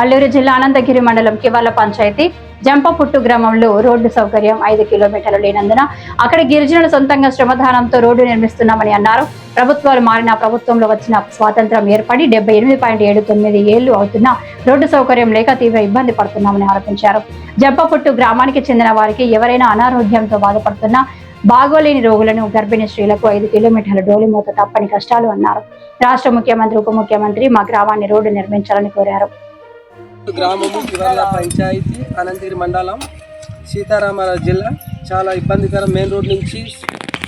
అల్లూరు జిల్లా అనంతగిరి మండలం కివాల పంచాయతీ జంపపుట్టు గ్రామంలో రోడ్డు సౌకర్యం ఐదు కిలోమీటర్లు లేనందున అక్కడ గిరిజనులు సొంతంగా శ్రమదానంతో రోడ్డు నిర్మిస్తున్నామని అన్నారు. ప్రభుత్వాలు మారిన ప్రభుత్వంలో వచ్చిన స్వాతంత్రం ఏర్పడి డెబ్బై ఎనిమిది పాయింట్ ఏడు తొమ్మిది ఏళ్ళు అవుతున్నా రోడ్డు సౌకర్యం లేక తీవ్ర ఇబ్బంది పడుతున్నామని ఆరోపించారు. జంపపుట్టు గ్రామానికి చెందిన వారికి ఎవరైనా అనారోగ్యంతో బాధపడుతున్నా బాగోలేని రోగులను గర్భిణీ స్త్రీలకు ఐదు కిలోమీటర్ల డోలిమూత తప్పని కష్టాలు అన్నారు. రాష్ట్ర ముఖ్యమంత్రి ఉప ముఖ్యమంత్రి మా గ్రామాన్ని రోడ్డు నిర్మించాలని కోరారు. గ్రామము కివల్ల పంచాయతీ అనంతగిరి మండలం సీతారామరాజు జిల్లా. చాలా ఇబ్బందికరం మెయిన్ రోడ్ నుంచి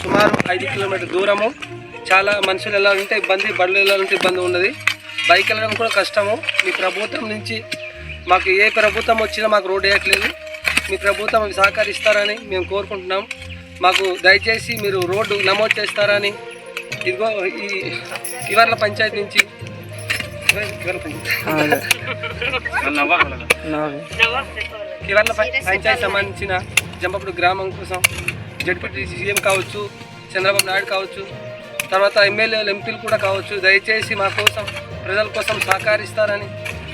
సుమారు ఐదు కిలోమీటర్ దూరము. చాలా మనుషులు వెళ్ళాలంటే ఇబ్బంది బండ్లు వెళ్ళాలంటే ఇబ్బంది ఉన్నది. బైక్ వెళ్ళడం కూడా కష్టము. మీ ప్రభుత్వం నుంచి మాకు ఏ ప్రభుత్వం వచ్చినా మాకు రోడ్ వేయట్లేదు. మీ ప్రభుత్వం సహకరిస్తారని మేము కోరుకుంటున్నాం. మాకు దయచేసి మీరు రోడ్డు నమోదు చేస్తారని. ఇదిగో ఈ ఇవర్ల పంచాయతీ నుంచి పంచాయతీ పంచాయతీ సంబంధించిన జంపప్పుడు గ్రామం కోసం జడ్పీ సీఎం కావచ్చు చంద్రబాబు నాయుడు కావచ్చు తర్వాత ఎమ్మెల్యేలు ఎంపీలు కూడా కావచ్చు. దయచేసి మా కోసం ప్రజల కోసం సహకరిస్తారని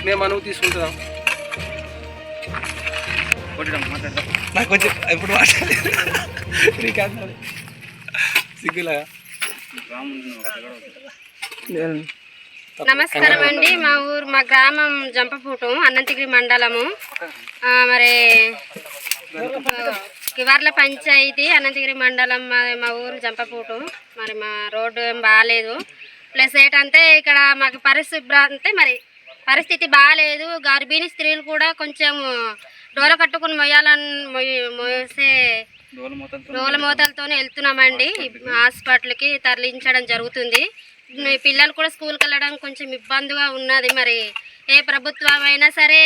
మేము అనువు తీసుకుంటున్నాం. నాకు కొంచెం ఎప్పుడు మాట్లాడలేదు. సిగ్గులా? నమస్కారం అండి. మా ఊరు మా గ్రామం జంపపూటం అన్నంతిగిరి మండలము. ఆ, మరి కివర్ల పంచాయతీ అనంతగిరి మండలం మా మా ఊరు జంపపూటం. మరి మా రోడ్డు ఏం బాగాలేదు ప్లస్ ఏంటంటే ఇక్కడ మాకు పరిశుభ్ర అంటే మరి పరిస్థితి బాగాలేదు గర్భిణీ స్త్రీలు కూడా కొంచెం డోల కట్టుకుని మొయ్యాలని మొయ్యి మోసే రోల మూతలతోనే వెళ్తున్నామండి. హాస్పిటల్కి తరలించడం జరుగుతుంది. మీ పిల్లలు కూడా స్కూల్కి వెళ్ళడం కొంచెం ఇబ్బందిగా ఉన్నది మరి. ఏ ప్రభుత్వం అయినా సరే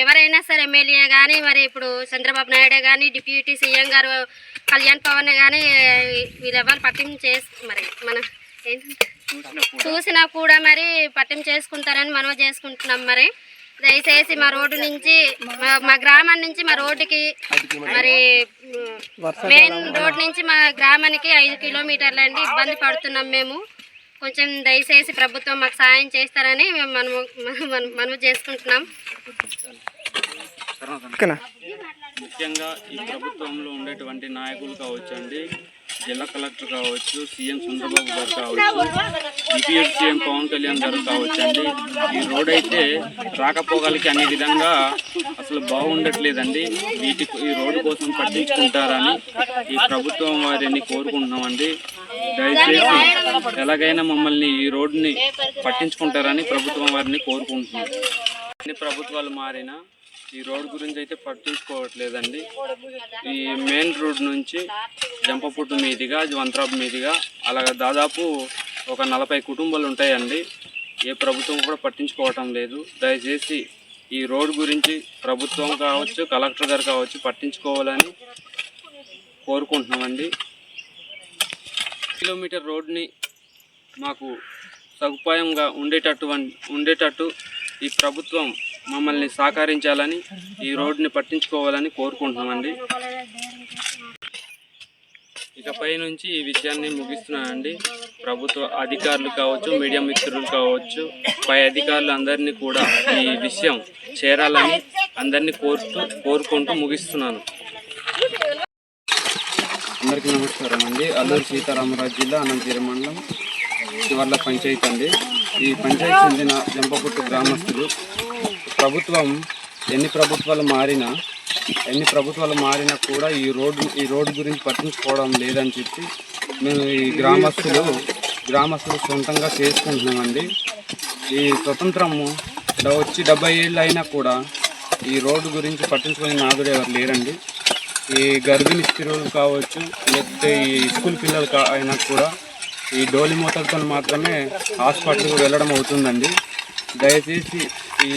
ఎవరైనా సరే ఎమ్మెల్యే కానీ మరి ఇప్పుడు చంద్రబాబు నాయుడే కానీ డిప్యూటీ సీఎం గారు కళ్యాణ్ పవన్ కానీ వీళ్ళెవరు పట్టింపు చేసి మరి మన ఏంటి చూసినా కూడా మరి పట్టింపు చేసుకుంటారని మనం చేసుకుంటున్నాం మరి. దయచేసి మా రోడ్డు నుంచి మా- మా గ్రామం నుంచి మా రోడ్డుకి మరి మెయిన్ రోడ్ నుంచి మా గ్రామానికి ఐదు కిలోమీటర్లు అండి. ఇబ్బంది పడుతున్నాం మేము. కొంచెం దయచేసి ప్రభుత్వం మాకు సాయం చేస్తారని మేము మనము మనం- మనము చేసుకుంటున్నాం. ముఖ్యంగా ఈ ప్రభుత్వంలో ఉండేటువంటి నాయకులు కావచ్చు అండి జిల్లా కలెక్టర్ కావచ్చు సీఎం చంద్రబాబు గారు కావచ్చు డిప్యూటీ సీఎం పవన్ కళ్యాణ్ గారు కావచ్చు అండి ఈ రోడ్ అయితే రాకపోగలికి అనే విధంగా అసలు బాగుండట్లేదండి. వీటి ఈ రోడ్డు కోసం పట్టించుకుంటారని ఈ ప్రభుత్వం వారిని కోరుకుంటున్నామండి. దయచేసి ఎలాగైనా మమ్మల్ని ఈ రోడ్డుని పట్టించుకుంటారని ప్రభుత్వం వారిని కోరుకుంటున్నాం. అన్ని ప్రభుత్వాలు మారినా ఈ రోడ్ గురించి అయితే పట్టించుకోవట్లేదండి. ఈ మెయిన్ రోడ్ నుంచి జంపపుట్టు మీదుగా వంతరాపు మీదుగా అలాగ దాదాపు ఒక నలభై కుటుంబాలు ఉంటాయండి. ఏ ప్రభుత్వం కూడా పట్టించుకోవటం లేదు. దయచేసి ఈ రోడ్ గురించి ప్రభుత్వం కావచ్చు కలెక్టర్ గారు కావచ్చు పట్టించుకోవాలని కోరుకుంటున్నామండి. కిలోమీటర్ రోడ్ని మాకు సదుపాయంగా ఉండేటట్టు ఉండేటట్టు ఈ ప్రభుత్వం మమ్మల్ని సహకరించాలని ఈ రోడ్డుని పట్టించుకోవాలని కోరుకుంటున్నామండి. ఇకపై నుంచి ఈ విషయాన్ని ముగిస్తున్నానండి. ప్రభుత్వ అధికారులు కావచ్చు మీడియా మిత్రులు కావచ్చు పై అధికారులు అందరినీ కూడా ఈ విషయం చేరాలని అందరినీ కోరుతూ కోరుకుంటూ ముగిస్తున్నాను. అందరికీ నమస్కారం అండి. అల్లూరు సీతారామరాజు జిల్లా అనంతగిరి మండలం శివర్ల పంచాయతీ అండి. ఈ పంచాయతీ చెందిన జంపపుట్టు గ్రామస్తులు ప్రభుత్వం ఎన్ని ప్రభుత్వాలు మారినా ఎన్ని ప్రభుత్వాలు మారినా కూడా ఈ రోడ్డు ఈ రోడ్డు గురించి పట్టించుకోవడం లేదని చెప్పి మేము ఈ గ్రామస్తులు గ్రామస్తులు సొంతంగా చేసుకుంటున్నామండి. ఈ స్వతంత్రము వచ్చి డెబ్బై ఏళ్ళు అయినా కూడా ఈ రోడ్డు గురించి పట్టించుకునే నాదుడు ఎవరు లేరండి. ఈ గర్భిణీ స్త్రీలు కావచ్చు లేకపోతే ఈ స్కూల్ పిల్లలు కా అయినా కూడా ఈ డోలి మూతలతో మాత్రమే హాస్పిటల్కి వెళ్ళడం అవుతుందండి. దయచేసి ఈ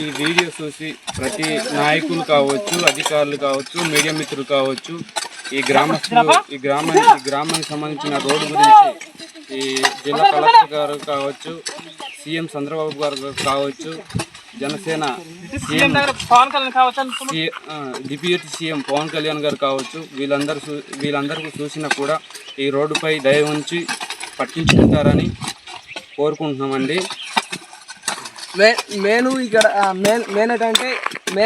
ఈ వీడియో చూసి ప్రతి నాయకులు కావచ్చు అధికారులు కావచ్చు మీడియా మిత్రులు కావచ్చు ఈ గ్రామస్తులు ఈ గ్రామ ఈ గ్రామానికి సంబంధించిన రోడ్డు గురించి ఈ జిల్లా కలెక్టర్ గారు కావచ్చు సీఎం చంద్రబాబు గారు కావచ్చు Janasena CM deputy CM Pawan Kalyan గారు కావచ్చు వీళ్ళందరూ చూ- వీళ్ళందరికీ చూసినా కూడా ఈ రోడ్డుపై దయ ఉంచి పట్టించుకుంటారని కోరుకుంటున్నామండి. మే మేను ఇక్కడ మెయిన్ మెయిన్ ఏంటంటే మెయిన్